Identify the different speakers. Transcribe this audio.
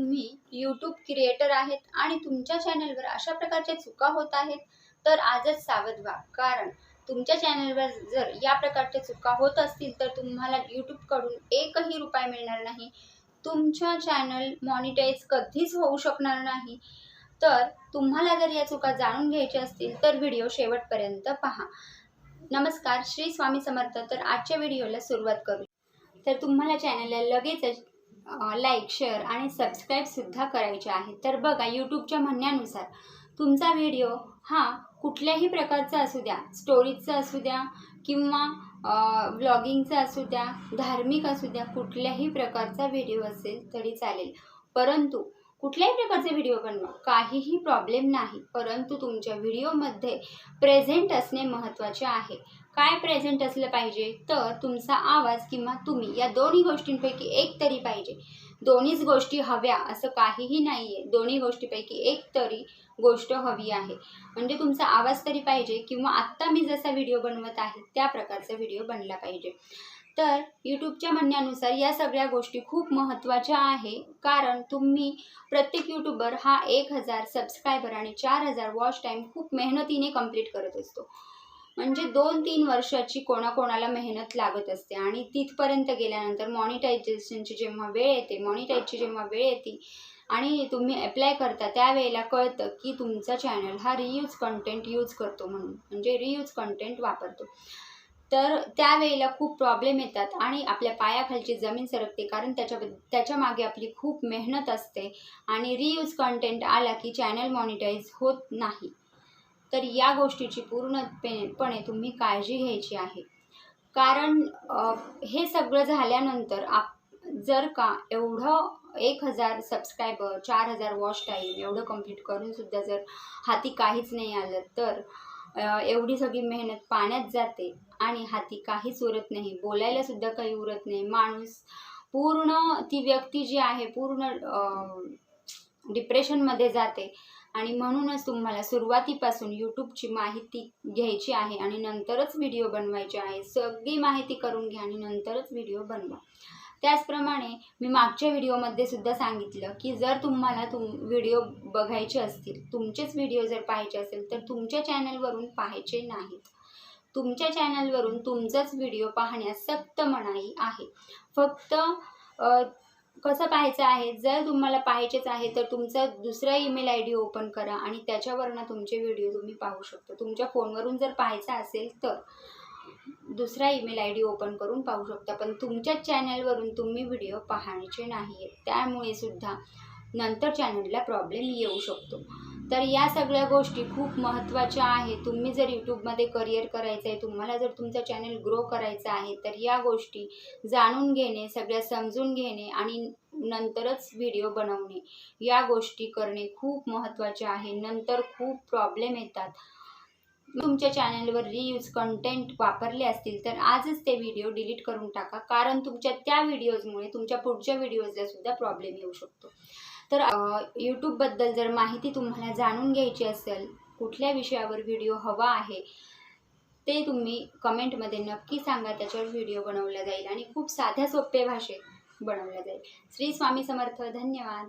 Speaker 1: तुम्ही YouTube creator आहेत आणि तुमच्या चॅनलवर अशा प्रकारच्या चुका होत आहेत तर आजच सावध व्हा. कारण तुमच्या चॅनलवर जर या प्रकारच्या चुका होत असतील तर तुम्हाला यूट्यूबकडून एकही रुपया मिळणार नाही. तुमच्या चॅनल मॉनिटाईज कधीच होऊ शकणार नाही. तर तुम्हाला जर या चुका जाणून घ्यायच्या असतील तर व्हिडिओ शेवटपर्यंत पहा. नमस्कार श्री स्वामी समर्थ. तर आजच्या व्हिडिओला सुरुवात करू. तर तुम्हाला चॅनलला लगेचच लाईक शेअर आणि सबस्क्राईबसुद्धा करायचे आहे तर बघा यूट्यूबच्या म्हणण्यानुसार तुमचा व्हिडिओ हा कुठल्याही प्रकारचा असू द्या स्टोरीजचा असू द्या किंवा ब्लॉगिंगचा असू द्या धार्मिक असू द्या कुठल्याही प्रकारचा व्हिडिओ असेल तरी चालेल. परंतु कुठल्याही प्रकारचे व्हिडिओ बनवा. काहीही प्रॉब्लेम नाही परंतु तुमच्या व्हिडिओमध्ये प्रेझेंट असणे महत्त्वाचे आहे. काय प्रेझेंट असलं पाहिजे? तर तुमचा आवाज किंवा तुम्ही या दोन्ही गोष्टींपैकी एक तरी पाहिजे. दोन्हीच गोष्टी हव्या असं काहीही नाही आहे दोन्ही गोष्टीपैकी एक तरी गोष्ट हवी आहे. म्हणजे तुमचा आवाज तरी पाहिजे किंवा आत्ता मी जसा व्हिडिओ बनवत आहे त्या प्रकारचा व्हिडिओ बनला पाहिजे. तर यूट्यूबच्या म्हणण्यानुसार या सगळ्या गोष्टी खूप महत्त्वाच्या आहे. कारण तुम्ही प्रत्येक यूट्यूबर हा एक हजार सबस्क्रायबर आणि चार हजार वॉच टाईम खूप मेहनतीने कंप्लीट करत असतो. म्हणजे दोन तीन वर्षाची कोणाकोणाला मेहनत लागत असते आणि तिथपर्यंत गेल्यानंतर मॉनिटायझेशनची जेव्हा वेळ येते मॉनिटाईजची जेव्हा वेळ येते आणि तुम्ही अप्लाय करता त्यावेळेला कळतं की तुमचा चॅनल हा रियूज कंटेंट यूज करतो म्हणून. म्हणजे रियूज कंटेंट वापरतो. तर त्यावेळेला खूप प्रॉब्लेम येतात आणि आपल्या पायाखालची जमीन सरकते. कारण त्याच्या त्याच्यामागे आपली खूप मेहनत असते आणि रियूज कंटेंट आला की चॅनल मॉनिटाईज होत नाही. तर या गोष्टीची पूर्णपणे तुम्ही काळजी घ्यायची आहे. कारण हे सगळं झाल्यानंतर आप जर का एवढं एक हजार सबस्क्रायबर चार हजार वॉच टाईम एवढं कंप्लीट करूनसुद्धा जर हाती काहीच नाही आलं तर एवढी सगळी मेहनत पाण्यात जाते आणि हाती काहीच उरत नाही. बोलायला सुद्धा काही उरत नाही. माणूस पूर्ण ती व्यक्ती जी आहे पूर्ण डिप्रेशनमध्ये जाते. आणि म्हणूनच तुम्हाला सुरुवातीपासून यूट्यूबची माहिती घ्यायची आहे आणि नंतरच व्हिडिओ बनवायचे आहे. सगळी माहिती करून घ्या आणि नंतरच व्हिडिओ बनवा. त्याचप्रमाणे मी मागच्या व्हिडिओमध्ये सुद्धा सांगितलं की जर तुम्हाला तुम व्हिडिओ बघायचे असतील तुमचेच व्हिडिओ जर पाहायचे असेल तर तुमच्या चॅनलवरून पाहायचे नाहीत. तुमच्या चॅनलवरून तुमचाच व्हिडिओ पाहण्यास सक्त मनाई आहे. फक्त कसं पाहायचं आहे जर तुम्हाला पाहायचेच आहे तर तुमचा दुसरा ईमेल आय डी ओपन करा आणि त्याच्यावरनं तुमचे व्हिडिओ तुम्ही पाहू शकता. तुमच्या फोनवरून जर पाहायचा असेल तर. दुसरा ईमेल आय डी ओपन करून पाहू शकता. पण तुमच्याच चॅनलवरून तुम्ही व्हिडिओ पाहायचे नाही आहेत त्यामुळे सुद्धा नंतर चॅनलला प्रॉब्लेम येऊ शकतो. तर या सगळ्या गोष्टी खूप महत्त्वाच्या आहे तुम्ही जर यूट्यूबमध्ये करिअर करायचं आहे तुम्हाला जर तुमचं चॅनल ग्रो करायचं आहे तर या गोष्टी जाणून घेणे सगळ्या समजून घेणे आणि नंतरच व्हिडिओ बनवणे या गोष्टी करणे खूप महत्त्वाचे आहे. नंतर खूप प्रॉब्लेम येतात. तुमच्या चॅनलवर रियूज कंटेंट वापरले असतील तर आजच ते व्हिडिओ डिलीट करून टाका. कारण तुमच्या त्या व्हिडिओजमुळे तुमच्या पुढच्या व्हिडिओजला सुद्धा प्रॉब्लेम येऊ शकतो. तर यूट्यूबबद्दल जर माहिती तुम्हाला जाणून घ्यायची असेल कुठल्या विषयावर व्हिडिओ हवा आहे ते तुम्ही कमेंटमध्ये नक्की सांगा. त्याच्यावर व्हिडिओ बनवला जाईल आणि खूप साध्या सोप्या भाषेत बनवला जाईल. श्री स्वामी समर्थ. धन्यवाद.